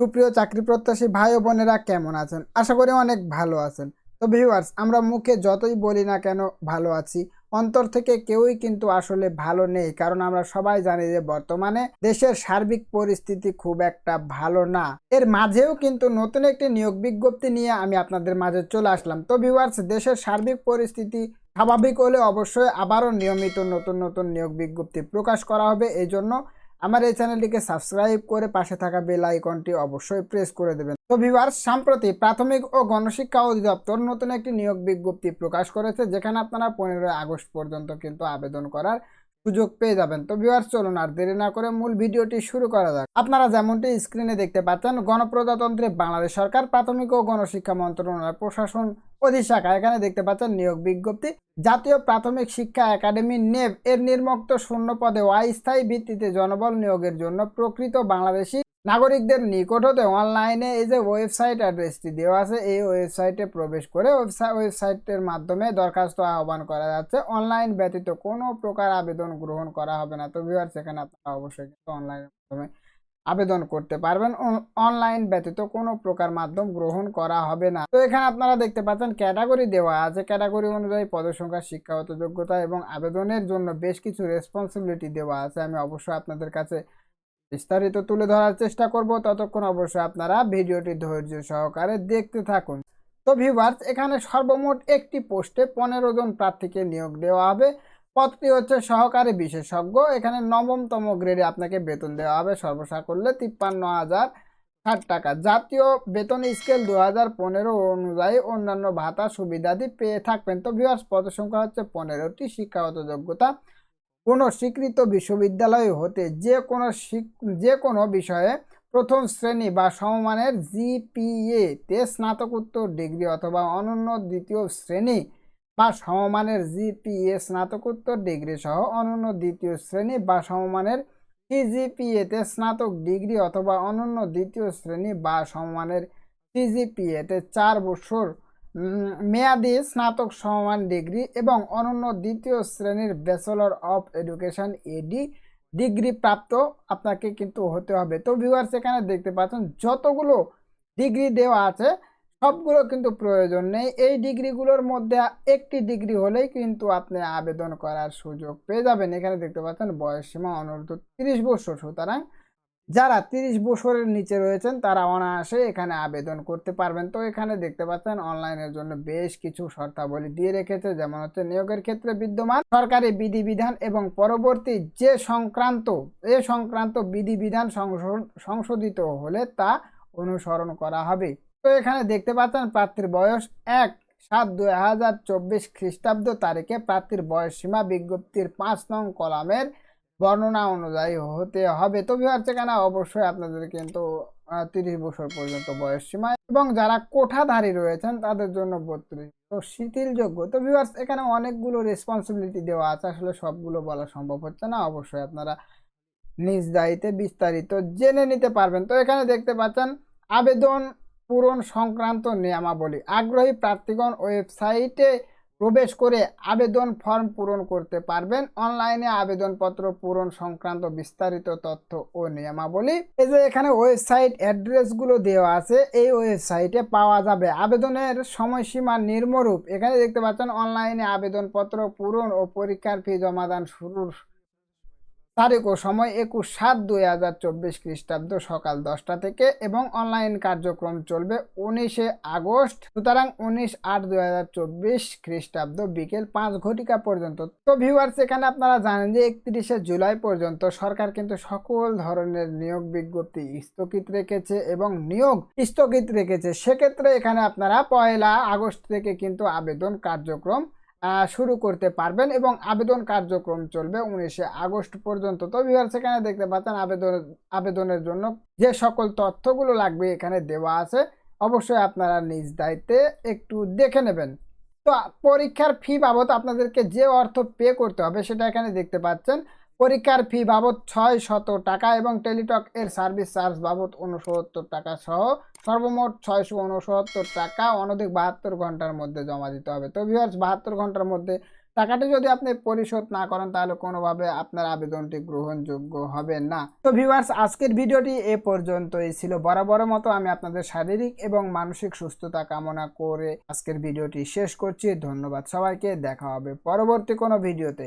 সুপ্রিয় চাকরি প্রত্যাশী ভাই বোনেরা কেমন আছেন? আশা করি অনেক ভালো আছেন। তো ভিউয়ার্স আমরা মুখে যতই বলি না কেন ভালো আছি, অন্তর থেকে কেউই কিন্তু আসলে ভালো নেই, কারণ আমরা সবাই জানি যে বর্তমানে দেশের সার্বিক পরিস্থিতি খুব একটা ভালো না। এর মাঝেও কিন্তু নতুন একটি নিয়োগ বিজ্ঞপ্তি নিয়ে আমি আপনাদের মাঝে চলে আসলাম। তো ভিউয়ার্স দেশের সার্বিক পরিস্থিতি স্বাভাবিক হলে অবশ্যই আবারও নিয়মিত নতুন নতুন নিয়োগ বিজ্ঞপ্তি প্রকাশ করা হবে এই জন্য আমার এই চ্যানেলটিকে সাবস্ক্রাইব করে পাশে থাকা বেল আইকনটি অবশ্যই প্রেস করে দেবেন। তো ভিভার্স সম্প্রতি প্রাথমিক ও গণশিক্ষা অধিদপ্তর নতুন একটি নিয়োগ বিজ্ঞপ্তি প্রকাশ করেছে, যেখানে আপনারা পনেরোই আগস্ট পর্যন্ত কিন্তু আবেদন করার সুযোগ পেয়ে যাবেন। তো ভিউয়ার্স চলুন আর দেরি না করে মূল ভিডিওটি শুরু করা যাক। আপনারা যেমনটি স্ক্রিনে দেখতে পাচ্ছেন, গণপ্রজাতন্ত্রে বাংলাদেশ সরকার প্রাথমিক ও গণশিক্ষা মন্ত্রণালয় প্রশাসন অধিশাখা। এখানে দেখতে পাচ্ছেন নিয়োগ বিজ্ঞপ্তি। জাতীয় প্রাথমিক শিক্ষা একাডেমি নেব এর নির্মক্ত শূন্য পদে অস্থায়ী ভিত্তিতে জনবল নিয়োগের জন্য প্রকৃত বাংলাদেশি নাগরিকদের নিকট হতে অনলাইনে এই যে ওয়েবসাইট অ্যাড্রেসটি দেওয়া আছে, এই ওয়েবসাইটে প্রবেশ করে ওয়েবসাইট ওয়েবসাইটের মাধ্যমে দরখাস্ত আহ্বান করা যাচ্ছে। অনলাইন ব্যতীত কোনো প্রকার আবেদন গ্রহণ করা হবে না। তো ভিউয়ার্স এখানে আপনারা অবশ্যই কিন্তু অনলাইনের মাধ্যমে আবেদন করতে পারবেন। অনলাইন ব্যতীত কোনো প্রকার মাধ্যম গ্রহণ করা হবে না। তো এখানে আপনারা দেখতে পাচ্ছেন ক্যাটাগরি দেওয়া আছে। ক্যাটাগরি অনুযায়ী পদসংখ্যা, শিক্ষাগত যোগ্যতা এবং আবেদনের জন্য বেশ কিছু রেসপন্সিবিলিটি দেওয়া আছে। আমি অবশ্যই আপনাদের কাছে বিস্তারিত তুলে ধরার চেষ্টা করব। ততক্ষণ অবশ্যই আপনারা ভিডিওটি ধৈর্য সহকারে দেখতে থাকুন। তো ভিউয়ার্স এখানে সর্বমোট একটি পোস্টে পনেরো জন প্রার্থীকে নিয়োগ দেওয়া হবে। পদটি হচ্ছে সহকারী বিশেষজ্ঞ। এখানে নবমতম গ্রেডে আপনাকে বেতন দেওয়া হবে সর্বসা করলে তিপ্পান্ন হাজার ষাট টাকা। জাতীয় বেতন স্কেল দু হাজার পনেরো অনুযায়ী অন্যান্য ভাতা সুবিধাদি পেয়ে থাকবেন। তো ভিউয়ার্স পদ সংখ্যা হচ্ছে পনেরোটি। শিক্ষাগত যোগ্যতা কোনো স্বীকৃত বিশ্ববিদ্যালয় হতে যে কোনো যে কোনো বিষয়ে প্রথম শ্রেণি বা সমমানের জিপিএ তে স্নাতকোত্তর ডিগ্রি অথবা অনন্য দ্বিতীয় শ্রেণি বা সমমানের জিপিএ স্নাতকোত্তর ডিগ্রি সহ অনন্য দ্বিতীয় শ্রেণি বা সমমানের সিজিপিএতে স্নাতক ডিগ্রি অথবা অনন্য দ্বিতীয় শ্রেণি বা সমমানের সিজিপিএতে চার বছর মেয়াদি স্নাতক সমমান ডিগ্রি এবং অনন্য দ্বিতীয় শ্রেণির bachelor of education Ed degree প্রাপ্ত আপনাকে কিন্তু হতে হবে। তো ভিউয়ার্স এখানে দেখতে পাচ্ছেন, যতগুলো ডিগ্রি দেওয়া আছে, সবগুলো কিন্তু প্রয়োজন নেই। এই ডিগ্রিগুলোর মধ্যে একটি ডিগ্রি হলেই কিন্তু আপনি আবেদন করার সুযোগ পেয়ে যাবেন। এখানে দেখতে পাচ্ছেন, বয়স সীমা অনূর্ধ্ব তিরিশ বছর। সুতরাং যারা তিরিশ বছরের নিচে রয়েছেন, তারা অনায়াসে এখানে আবেদন করতে পারবেন। তো এখানে দেখতে পাচ্ছেন, অনলাইনের জন্য বেশ কিছু শর্তাবলী দিয়ে রেখেছে, যেমন হচ্ছে নিয়োগের ক্ষেত্রে বিদ্যমান সরকারি বিধিবিধান এবং পরবর্তী যে সংক্রান্ত, এ সংক্রান্ত বিধিবিধান সংশোধিত হলে তা অনুসরণ করা হবে। তো এখানে দেখতে পাচ্ছেন, প্রার্থীর বয়স এক সাত দুই হাজার চব্বিশ খ্রিস্টাব্দ তারিখে প্রার্থীর বয়স সীমা বিজ্ঞপ্তির পাঁচ নং কলামের বর্ণনা অনুযায়ী হতে হবে। তো বিহার সেখানে অবশ্যই আপনাদের কিন্তু তিরিশ বছর পর্যন্ত বয়স সীমা এবং যারা কোঠাধারী রয়েছেন, তাদের জন্য বত্রিশ তো শিথিলযোগ্য। তো ভিউয়ার্স এখানে অনেকগুলো রেসপন্সিবিলিটি দেওয়া আছে। আসলে সবগুলো বলা সম্ভব হচ্ছে না। অবশ্যই আপনারা নিজ দায়িত্বে বিস্তারিত জেনে নিতে পারবেন। তো এখানে দেখতে পাচ্ছেন, আবেদন পূরণ সংক্রান্ত নিয়মাবলী। আগ্রহী প্রার্থীগণ ওয়েবসাইটে প্রবেশ করে আবেদন ফর্ম পূরণ করতে পারবেন। অনলাইনে আবেদনপত্র পূরণ সংক্রান্ত বিস্তারিত তথ্য ও নিয়মাবলী। এই যে এখানে ওয়েবসাইট অ্যাড্রেসগুলো দেওয়া আছে, এই ওয়েবসাইটে পাওয়া যাবে আবেদনের সময়সীমা নির্মরূপ এখানে দেখতে পাচ্ছেন, অনলাইনে আবেদনপত্র পূরণ ও পরীক্ষার ফি জমাদান শুরুর তারিখ ও সময় একুশ সাত দুই হাজার চব্বিশ খ্রিস্টাব্দ সকাল দশটা থেকে এবং অনলাইন কার্যক্রম চলবে উনিশে আগস্ট। সুতরাং উনিশ আট দুই হাজার চব্বিশ খ্রিস্টাব্দ বিকেল পাঁচ ঘটিকা পর্যন্ত। তো ভিউয়ার্স এখানে আপনারা জানেন যে একত্রিশে জুলাই পর্যন্ত সরকার কিন্তু সকল ধরনের নিয়োগ বিজ্ঞপ্তি স্থগিত রেখেছে এবং নিয়োগ স্থগিত রেখেছে। সেক্ষেত্রে এখানে আপনারা পয়লা আগস্ট থেকে কিন্তু আবেদন কার্যক্রম শুরু করতে পারবেন এবং আবেদন কার্যক্রম চলবে উনিশে আগস্ট পর্যন্ত। তো বিহার সেখানে দেখতে পাচ্ছেন আবেদন, আবেদনের জন্য যে সকল তথ্যগুলো লাগবে এখানে দেওয়া আছে, অবশ্যই আপনারা নিজ দায়িত্বে একটু দেখে নেবেন। তো পরীক্ষার ফি বাবদ আপনাদেরকে যে অর্থ পে করতে হবে সেটা এখানে দেখতে পাচ্ছেন। পরীক্ষার ফি বাবদ ছয় শত টাকা এবং টেলিটক এর সার্ভিস চার্জ বাবদ উনসত্তর টাকা সহ সর্বমোট ছয়শো উনসত্তর টাকা অনধিক বাহাত্তর ঘণ্টার মধ্যে জমা দিতে হবে। তো ভিউয়ার্স বাহাত্তর ঘণ্টার মধ্যে টাকাটি যদি আপনি পরিশোধ না করেন, তাহলে কোনোভাবে আপনার আবেদনটি গ্রহণযোগ্য হবে না। তো ভিউয়ার্স আজকের ভিডিওটি এ পর্যন্তই ছিল। বরাবরের মতো আমি আপনাদের শারীরিক এবং মানসিক সুস্থতা কামনা করে আজকের ভিডিওটি শেষ করছি। ধন্যবাদ সবাইকে। দেখা হবে পরবর্তী কোনো ভিডিওতে।